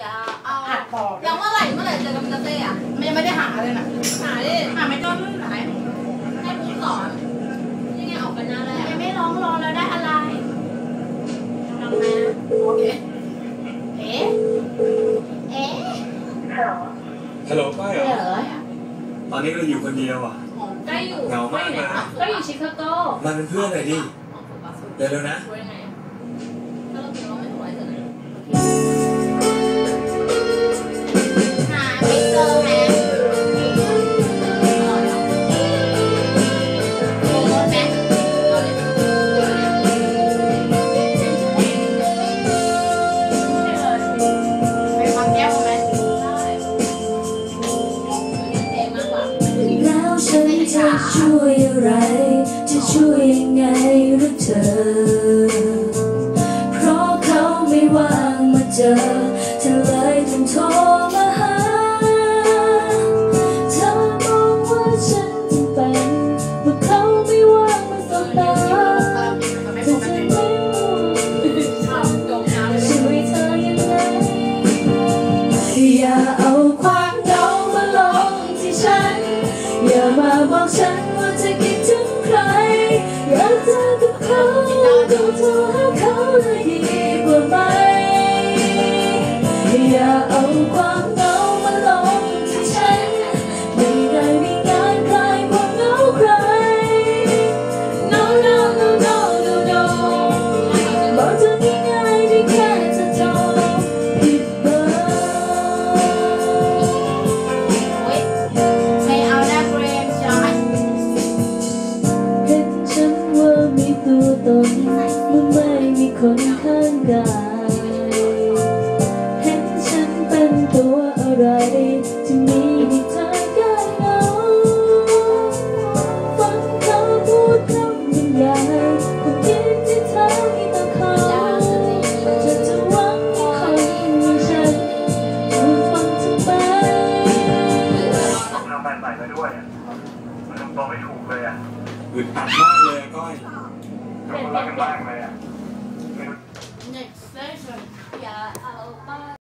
อย่าเอาอัดปอกยังเมื่อไหร่เมื่อไหร่เจอกับมิสเตอร์เต้อะมันยังไม่ได้หาเลยนะหาดิหาไม่เจอเลยไหนให้ผมสอนยังไงออกกันหน้าแรกยังไม่ร้องรอแล้วได้อะไรทำไมนะโอเคเอ๊ะเอ๊ะฮัลโหลก้อยเหรเอ๋ออตอนนี้เราอยู่คนเดียวอะใกล้อยู่เหงามากเลยก็อยู่ชิคาโกมาเป็นเพื่อนหน่อยดิเร็วๆนะ ช่วยอะไร จะช่วยยังไงหรือเธอ ก็โทรหาเขาเคนข้างกายเห็นฉันเป็นตัวอะไรที่มีให้เธอได้เหงาฟังเขาพูดคำบรรยายความคิดที่เธอมีต่อเขาเธอจะหวังให้คนอย่างฉันรู้ฟังทำไมต้องทำแฟนใหม่มาด้วยอะมันทำตัวไม่ถูกเลยอะอึดอัดมากเลยอะก้อยเราคนรักกันมากเลยอะ